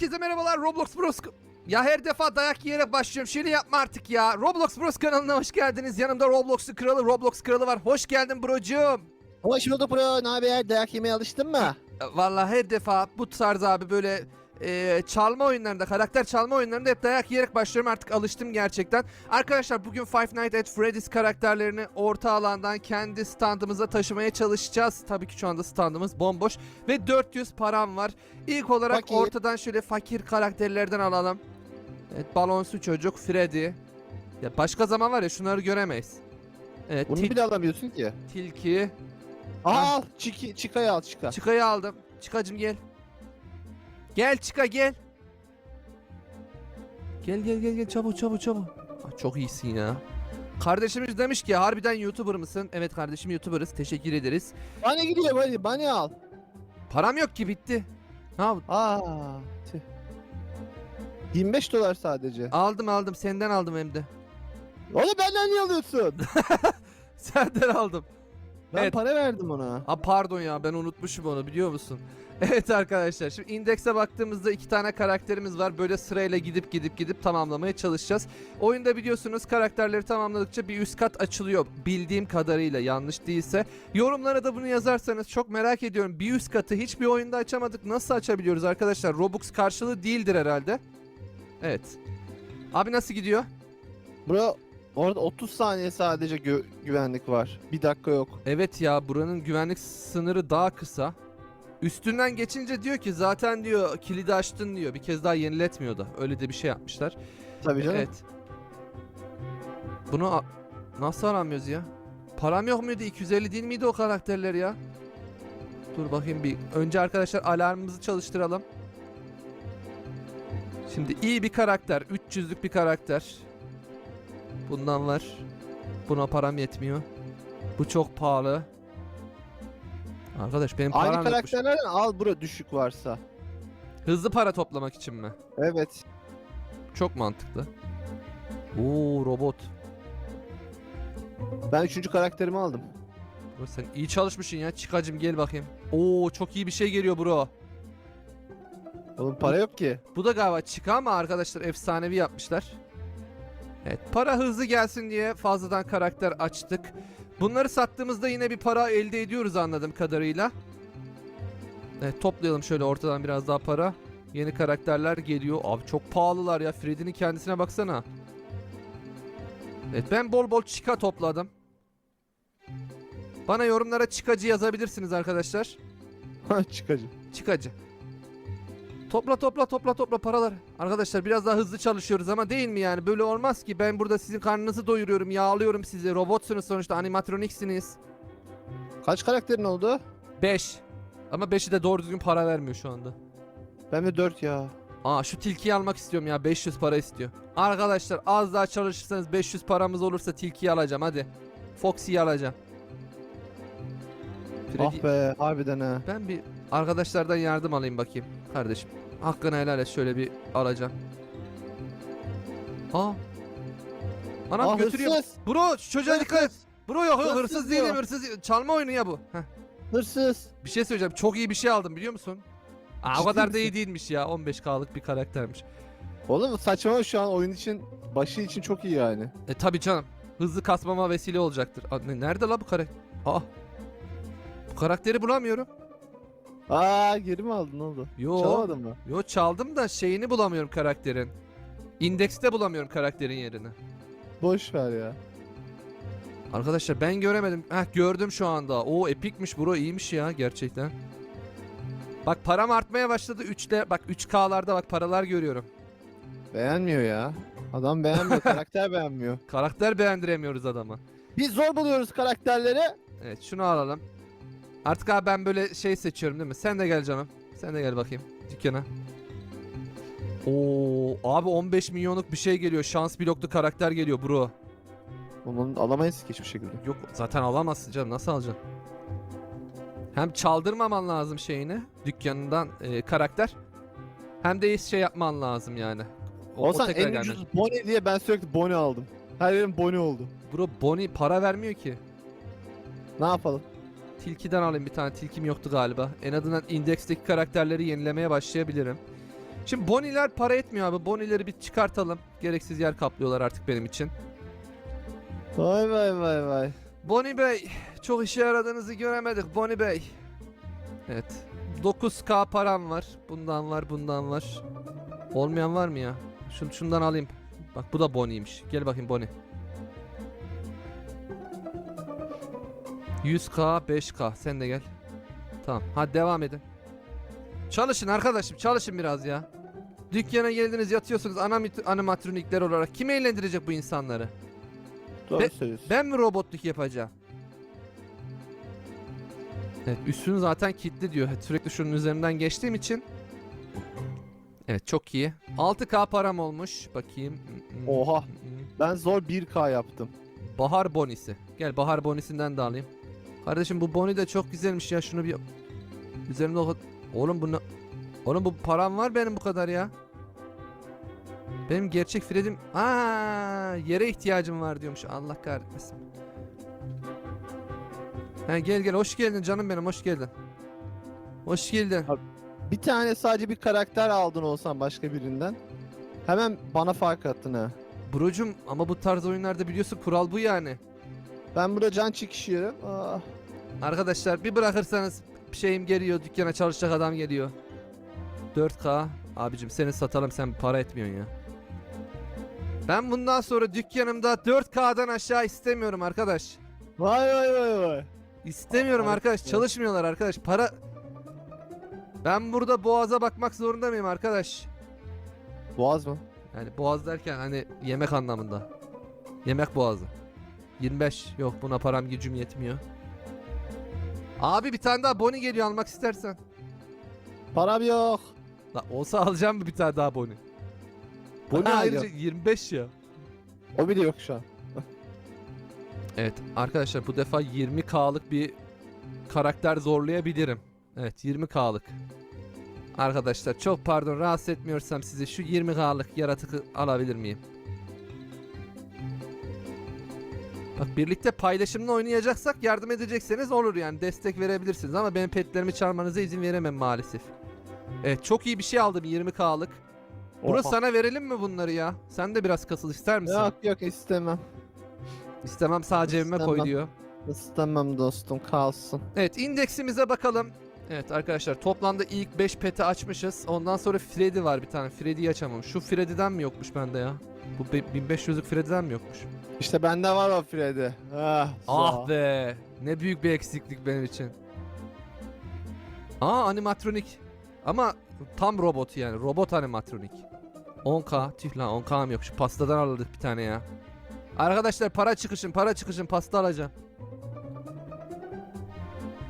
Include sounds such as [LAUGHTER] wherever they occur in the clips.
Herkese merhabalar Roblox Bros. Ya her defa dayak yiyerek başlıyorum. Şöyle yapma artık ya. Roblox Bros kanalına hoş geldiniz. Yanımda Roblox'un kralı, Roblox kralı var. Hoş geldin brocuğum. Hoş bulduk bro. Ne haber? Dayak yemeye alıştın mı? Vallahi her defa bu tarz abi böyle e, çalma oyunlarında, karakter çalma oyunlarında hep dayak yiyerek başlıyorum. Artık alıştım gerçekten. Arkadaşlar bugün Five Nights at Freddy's karakterlerini orta alandan kendi standımıza taşımaya çalışacağız. Tabii ki şu anda standımız bomboş ve 400 param var. İlk olarak Fakir. ortadan şöyle fakir karakterlerden alalım. Evet, balonsu çocuk Freddy. Ya başka zaman var ya şunları göremeyiz. Evet, Bunu bile alamıyorsun ki. tilki. Al. Çiki, çıkayı al çıka. Çıkayı aldım. Çıkacım gel. Gel çıka gel. Gel gel gel gel çabuk çabuk çabuk. Çok iyisin ya. Kardeşimiz demiş ki harbiden YouTuber mısın? Evet kardeşim YouTuber'ız. Teşekkür ederiz. Bana gidiyor hadi. Bana al. Param yok ki bitti. Ne yaptın? Aa. tüh. 25 dolar sadece. Aldım aldım senden aldım hem de. Oğlum benden niye alıyorsun? [LAUGHS] Senden aldım. Ben Evet. para verdim ona. Ha pardon ya ben unutmuşum onu biliyor musun? [LAUGHS] Evet arkadaşlar şimdi indekse baktığımızda iki tane karakterimiz var. Böyle sırayla gidip gidip gidip tamamlamaya çalışacağız. Oyunda biliyorsunuz karakterleri tamamladıkça bir üst kat açılıyor. Bildiğim kadarıyla yanlış değilse. Yorumlara da bunu yazarsanız çok merak ediyorum. Bir üst katı hiçbir oyunda açamadık. Nasıl açabiliyoruz arkadaşlar? Robux karşılığı değildir herhalde. Evet. Abi nasıl gidiyor? Bro orada 30 saniye sadece gö- güvenlik var. Bir dakika yok. Evet ya buranın güvenlik sınırı daha kısa. Üstünden geçince diyor ki zaten diyor kilidi açtın diyor. Bir kez daha yeniletmiyor da. Öyle de bir şey yapmışlar. Tabii canım. Evet. Bunu nasıl aramıyoruz ya? Param yok muydu? 250 değil miydi o karakterler ya? Dur bakayım bir. Önce arkadaşlar alarmımızı çalıştıralım. Şimdi iyi bir karakter. 300'lük bir karakter. Bundan var. Buna param yetmiyor. Bu çok pahalı. Arkadaş benim param Aynı yokmuş. karakterlerden al bro düşük varsa. Hızlı para toplamak için mi? Evet. Çok mantıklı. Oo robot. Ben üçüncü karakterimi aldım. Bro sen iyi çalışmışsın ya. Çıkacım gel bakayım. Oo çok iyi bir şey geliyor bro. Oğlum para yok ki. Bu da galiba çıka ama arkadaşlar efsanevi yapmışlar. Evet para hızlı gelsin diye fazladan karakter açtık. Bunları sattığımızda yine bir para elde ediyoruz anladığım kadarıyla. Evet toplayalım şöyle ortadan biraz daha para. Yeni karakterler geliyor. Abi çok pahalılar ya. Freddy'nin kendisine baksana. Evet ben bol bol çıka topladım. Bana yorumlara çıkacı yazabilirsiniz arkadaşlar. [LAUGHS] Çıkacı. Çıkacı. Topla topla topla topla paralar. Arkadaşlar biraz daha hızlı çalışıyoruz ama değil mi yani? Böyle olmaz ki. Ben burada sizin karnınızı doyuruyorum, yağlıyorum sizi. Robotsunuz sonuçta, animatroniksiniz. Kaç karakterin oldu? 5. Ama 5'i de doğru düzgün para vermiyor şu anda. Ben de 4 ya. Aa şu tilkiyi almak istiyorum ya. 500 para istiyor. Arkadaşlar az daha çalışırsanız 500 paramız olursa tilkiyi alacağım hadi. Foxy'yi alacağım. Freddy- Ah be harbiden ha. Ben bir arkadaşlardan yardım alayım bakayım kardeşim. Hakkını helal et şöyle bir alacağım. Aa. Anam Ah götürüyor. hırsız. Bro şu çocuğa dikkat et. Bro yok Hırsız hırsız diyor. değilim hırsız değil. Çalma oyunu ya bu. Heh. Hırsız. Bir şey söyleyeceğim. Çok iyi bir şey aldım biliyor musun? Aa, o Ciddi kadar da misin? iyi değilmiş ya. 15k'lık bir karaktermiş. Oğlum saçma şu an oyun için başı için çok iyi yani. E tabi canım. Hızlı kasmama vesile olacaktır. Aa, ne- nerede la bu karakter? Aa. Bu karakteri bulamıyorum. Aa geri mi aldın ne oldu? Yo. Çalamadın mı? Yo çaldım da şeyini bulamıyorum karakterin. İndekste bulamıyorum karakterin yerini. Boş ver ya. Arkadaşlar ben göremedim. Heh gördüm şu anda. Oo epikmiş bro iyiymiş ya gerçekten. Bak param artmaya başladı 3'te. Bak 3K'larda bak paralar görüyorum. Beğenmiyor ya. Adam beğenmiyor, [LAUGHS] karakter beğenmiyor. Karakter beğendiremiyoruz adama. Biz zor buluyoruz karakterleri. Evet şunu alalım. Artık abi ben böyle şey seçiyorum değil mi? Sen de gel canım. Sen de gel bakayım dükkana. Oo abi 15 milyonluk bir şey geliyor. Şans bloklu karakter geliyor bro. Onu alamayız ki hiçbir şekilde. Yok zaten alamazsın canım nasıl alacaksın? Hem çaldırmaman lazım şeyini dükkanından e, karakter. Hem de şey yapman lazım yani. Olsan tekrar en gelmedi. ucuz Bonnie diye ben sürekli Bonnie aldım. Her yerim Bonnie oldu. Bro Bonnie para vermiyor ki. Ne yapalım? Tilkiden alayım bir tane. Tilkim yoktu galiba. En azından indeksteki karakterleri yenilemeye başlayabilirim. Şimdi boniler para etmiyor abi. Bonileri bir çıkartalım. Gereksiz yer kaplıyorlar artık benim için. Vay vay vay vay. Boni Bey, çok işe yaradığınızı göremedik Boni Bey. Evet. 9k param var. Bundan var, bundan var. Olmayan var mı ya? Şun, şundan alayım. Bak bu da Boni'ymiş. Gel bakayım Boni. 100k, 5k. Sen de gel. Tamam. Hadi devam edin. Çalışın arkadaşım, çalışın biraz ya. Dükkana geldiniz yatıyorsunuz animat- animatronikler olarak. Kim eğlendirecek bu insanları? Doğru Be- söylüyorsun. Ben mi robotluk yapacağım? Evet üstün zaten kilitli diyor. Sürekli şunun üzerinden geçtiğim için. Evet çok iyi. 6k param olmuş. Bakayım. Oha. Ben zor 1K yaptım. Bahar bonisi. Gel bahar bonisinden de alayım. Kardeşim bu boni de çok güzelmiş ya. Şunu bir üzerinde o Oğlum bu ne- Oğlum bu param var benim bu kadar ya. Benim gerçek Fred'im aa yere ihtiyacım var diyormuş. Allah kahretmesin. Ha gel gel hoş geldin canım benim hoş geldin. Hoş geldin. Bir tane sadece bir karakter aldın olsan başka birinden. Hemen bana fark attın ha. Brocum ama bu tarz oyunlarda biliyorsun kural bu yani. Ben burada can çekişiyorum. Ah. Arkadaşlar bir bırakırsanız şeyim geliyor dükkana çalışacak adam geliyor. 4K abicim seni satalım sen para etmiyorsun ya. Ben bundan sonra dükkanımda 4K'dan aşağı istemiyorum arkadaş. Vay vay vay vay. İstemiyorum Aa, arkadaş evet. çalışmıyorlar arkadaş para Ben burada boğaza bakmak zorunda mıyım arkadaş? Boğaz mı? Yani boğaz derken hani yemek anlamında. Yemek boğazı. 25 yok buna param gücüm yetmiyor. Abi bir tane daha boni geliyor almak istersen. Param yok. La olsa alacağım bir tane daha boni? Boni Ha, ayrıca yok. 25 ya. O bile yok şu an. Evet arkadaşlar bu defa 20k'lık bir karakter zorlayabilirim. Evet 20k'lık. Arkadaşlar çok pardon rahatsız etmiyorsam sizi şu 20k'lık yaratıkı alabilir miyim? Bak birlikte paylaşımla oynayacaksak yardım edecekseniz olur yani destek verebilirsiniz ama benim petlerimi çalmanıza izin veremem maalesef. Evet çok iyi bir şey aldım 20k'lık. Burası Oha. sana verelim mi bunları ya? Sen de biraz kasıl ister misin? Yok yok istemem. İstemem sadece evime koy İstemem. diyor. İstemem dostum kalsın. Evet indeksimize bakalım. Evet arkadaşlar toplamda ilk 5 peti açmışız. Ondan sonra Freddy var bir tane. Freddy'yi açamam. Şu Freddy'den mi yokmuş bende ya? Bu be- 1500'lük Freddy'den mi yokmuş? İşte bende var o Freddy. Ah, Ah be. Ne büyük bir eksiklik benim için. Aa animatronik. Ama tam robot yani. Robot animatronik. 10k. Tüh lan 10k'm yok. Şu pastadan alırdık bir tane ya. Arkadaşlar para çıkışın para çıkışın pasta alacağım.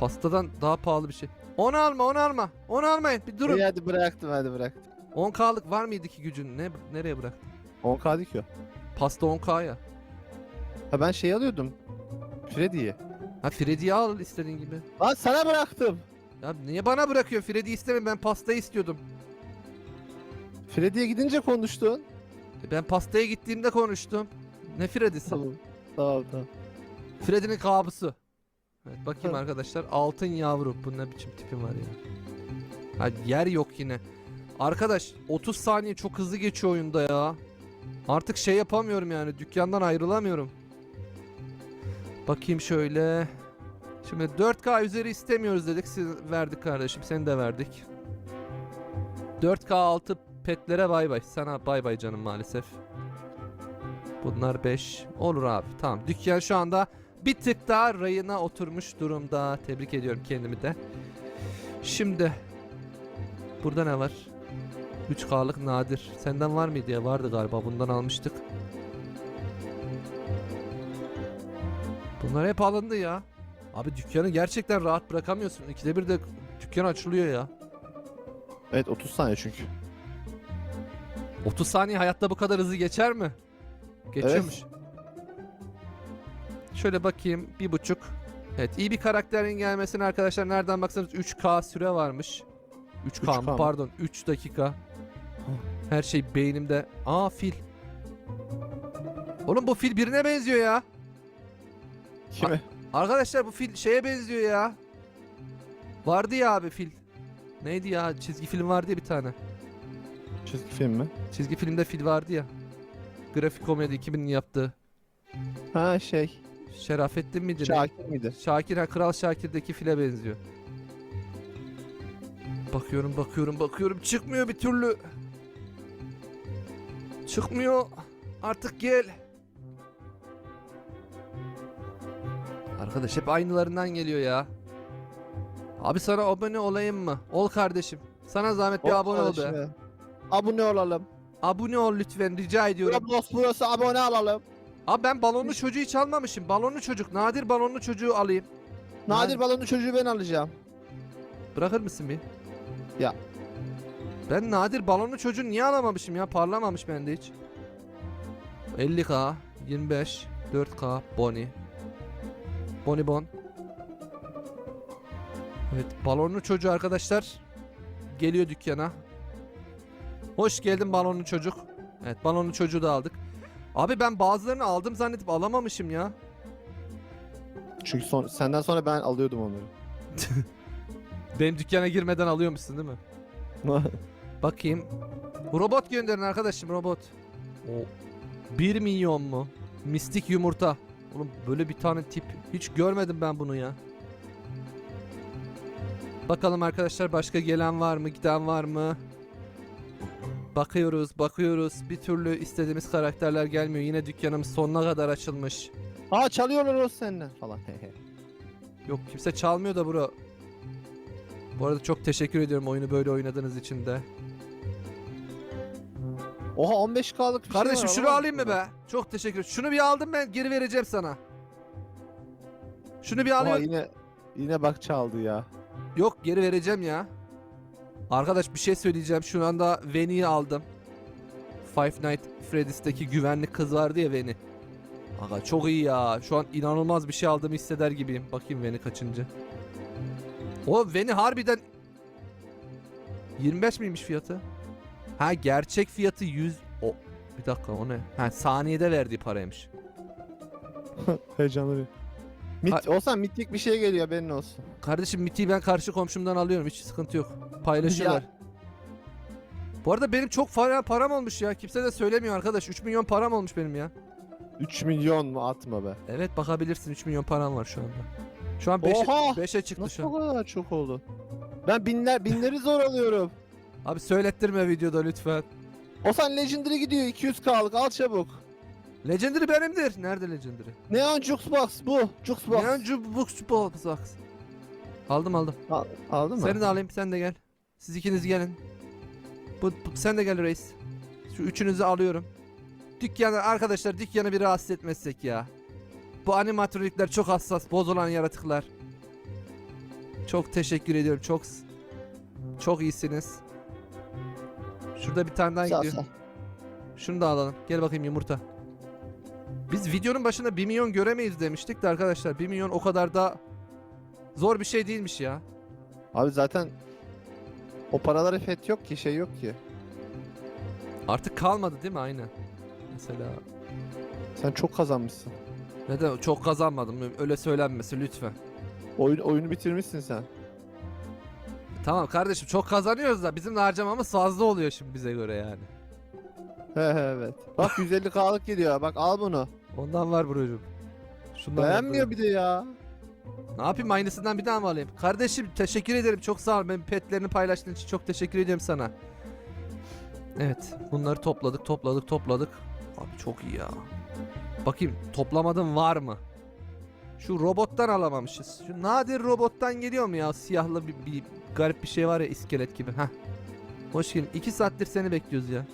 Pastadan daha pahalı bir şey. Onu alma onu alma. Onu almayın bir durun. İyi hadi bıraktım hadi bıraktım. 10k'lık var mıydı ki gücün? Ne nereye bırak? 10k değil ki o. Pasta 10k ya. Ha ben şey alıyordum. Freddy'yi. Ha Freddy'yi al istediğin gibi. Lan sana bıraktım. Ya niye bana bırakıyorsun? Freddy istemiyorum ben pastayı istiyordum. Freddy'ye gidince konuştun. E Ben pastaya gittiğimde konuştum. Ne Freddy'si? Tamam. Tamam tamam. Freddy'nin kabusu. Evet bakayım Hı. arkadaşlar. Altın yavru. Bu ne biçim tipim var ya. Ha yer yok yine. Arkadaş 30 saniye çok hızlı geçiyor oyunda ya. Artık şey yapamıyorum yani. Dükkandan ayrılamıyorum. Bakayım şöyle. Şimdi 4K üzeri istemiyoruz dedik. Siz verdik kardeşim. Seni de verdik. 4K altı petlere bay bay. Sana bay bay canım maalesef. Bunlar 5. Olur abi. Tamam. Dükkan şu anda bir tık daha rayına oturmuş durumda. Tebrik ediyorum kendimi de. Şimdi burada ne var? 3K'lık nadir. Senden var mıydı ya? Vardı galiba. Bundan almıştık. Bunlar hep alındı ya. Abi dükkanı gerçekten rahat bırakamıyorsun. İkide bir de dükkan açılıyor ya. Evet 30 saniye çünkü. 30 saniye hayatta bu kadar hızlı geçer mi? Geçiyormuş. Şöyle bakayım. Bir buçuk. Evet iyi bir karakterin gelmesine arkadaşlar nereden baksanız 3K süre varmış. 3K, 3K mı? mı? Pardon 3 dakika. Her şey beynimde. Aa fil. Oğlum bu fil birine benziyor ya. Kime? Arkadaşlar bu fil şeye benziyor ya. Vardı ya abi fil. Neydi ya çizgi film vardı ya bir tane. Çizgi film mi? Çizgi filmde fil vardı ya. Grafik komedi 2000'in yaptığı. Ha şey. Şerafettin miydi? Şakir miydi? Şakir ha Kral Şakir'deki file benziyor. Bakıyorum bakıyorum bakıyorum çıkmıyor bir türlü. Çıkmıyor. Artık gel. Arkadaş hep aynılarından geliyor ya. Abi sana abone olayım mı? Ol kardeşim. Sana zahmet bir Ol abone ol be. kardeşim. Abone olalım. Abone ol lütfen rica ediyorum. Roblox burası abone alalım. Abi ben balonlu çocuğu hiç almamışım. Balonlu çocuk. Nadir balonlu çocuğu alayım. Nadir balonlu çocuğu ben alacağım. Bırakır mısın bir? Ya. Ben nadir balonlu çocuğu niye alamamışım ya? Parlamamış bende hiç. 50k, 25, 4k, Bonnie. Bonnie Bon. Evet, balonlu çocuğu arkadaşlar geliyor dükkana. Hoş geldin balonlu çocuk. Evet, balonlu çocuğu da aldık. Abi ben bazılarını aldım zannedip alamamışım ya. Çünkü son, senden sonra ben alıyordum onları. [LAUGHS] Benim dükkana girmeden alıyormuşsun değil mi? [LAUGHS] Bakayım. Robot gönderin arkadaşım robot. O 1 milyon mu? Mistik yumurta. Oğlum böyle bir tane tip hiç görmedim ben bunu ya. Bakalım arkadaşlar başka gelen var mı, giden var mı? Bakıyoruz, bakıyoruz. Bir türlü istediğimiz karakterler gelmiyor. Yine dükkanımız sonuna kadar açılmış. Aa çalıyorlar o senden falan. [LAUGHS] Yok kimse çalmıyor da bro. Bu arada çok teşekkür ediyorum oyunu böyle oynadığınız için de. Oha 15k'lık bir Kardeşim şey var, şunu alayım mı be? Çok teşekkür ederim. Şunu bir aldım ben geri vereceğim sana. Şunu bir Oha alıyorum. yine yine bak çaldı ya. Yok geri vereceğim ya. Arkadaş bir şey söyleyeceğim. Şu anda Veni'yi aldım. Five Nights Freddy's'teki güvenlik kız vardı ya Veni. Aga çok iyi ya. Şu an inanılmaz bir şey aldığımı hisseder gibiyim. Bakayım Veni kaçıncı. O Veni harbiden 25 miymiş fiyatı? Ha gerçek fiyatı 100 o bir dakika o ne? Ha saniyede verdiği paraymış. [LAUGHS] Heyecanlı. Mit, olsan mitlik bir şey geliyor haberin olsun. Kardeşim Miti'yi ben karşı komşumdan alıyorum. Hiç sıkıntı yok. Paylaşıyorlar. Bu arada benim çok para, param olmuş ya. Kimse de söylemiyor arkadaş. 3 milyon param olmuş benim ya. 3 milyon mu atma be. Evet bakabilirsin 3 milyon param var şu anda. Şu an 5'e Oha! 5'e çıktı Nasıl şu an. kadar çok oldu? Ben binler binleri zor alıyorum. Abi söylettirme videoda lütfen. Olsan Legendary gidiyor 200k'lık al çabuk. Legendary benimdir. Nerede Legendary? Neon Jukebox bu. Jukebox. Neon Jukebox Box. Aldım aldım. Al- Aldın mı? Seni de alayım sen de gel. Siz ikiniz gelin. Bu, bu- sen de gel reis. Şu üçünüzü alıyorum. Dükkanı arkadaşlar dükkanı bir rahatsız etmezsek ya. Bu animatronikler çok hassas bozulan yaratıklar. Çok teşekkür ediyorum. Çok çok iyisiniz. Şurada bir tane daha Sağ gidiyor. sağ. Şunu da alalım. Gel bakayım yumurta. Biz videonun başında 1 milyon göremeyiz demiştik de arkadaşlar 1 milyon o kadar da zor bir şey değilmiş ya. Abi zaten o paralara fet yok ki şey yok ki. Artık kalmadı değil mi aynen. Mesela Sen çok kazanmışsın. neden çok kazanmadım öyle söylenmesi lütfen. Oyun oyunu bitirmişsin sen. Tamam kardeşim çok kazanıyoruz da bizim de harcamamız fazla oluyor şimdi bize göre yani. Evet. Bak [LAUGHS] 150k'lık gidiyor. Bak al bunu. Ondan var brocum. Şundan Beğenmiyor bir de ya. Ne yapayım aynısından bir daha mı alayım? Kardeşim teşekkür ederim çok sağ ol. Benim petlerini paylaştığın için çok teşekkür ediyorum sana. Evet bunları topladık topladık topladık. Abi çok iyi ya. Bakayım toplamadım var mı? Şu robottan alamamışız. Şu nadir robottan geliyor mu ya? Siyahlı bir, bir garip bir şey var ya iskelet gibi. Heh. Hoş geldin. İki saattir seni bekliyoruz ya.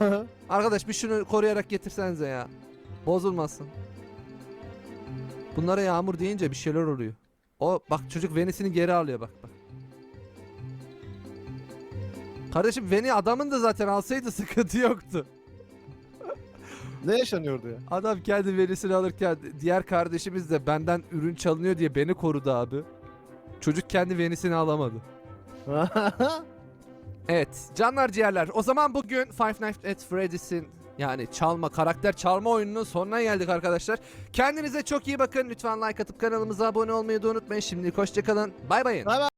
[LAUGHS] Arkadaş bir şunu koruyarak getirsenize ya. Bozulmasın. Bunlara yağmur deyince bir şeyler oluyor. O bak çocuk Veni'sini geri alıyor bak bak. Kardeşim Veni adamın da zaten alsaydı sıkıntı yoktu. Ne yaşanıyordu ya? Adam kendi Veni'sini alırken diğer kardeşimiz de benden ürün çalınıyor diye beni korudu abi. Çocuk kendi Veni'sini alamadı. [LAUGHS] Evet canlar ciğerler o zaman bugün Five Nights at Freddy's'in yani çalma karakter çalma oyununun sonuna geldik arkadaşlar. Kendinize çok iyi bakın lütfen like atıp kanalımıza abone olmayı da unutmayın. Şimdilik hoşçakalın bay bay. Bay bay.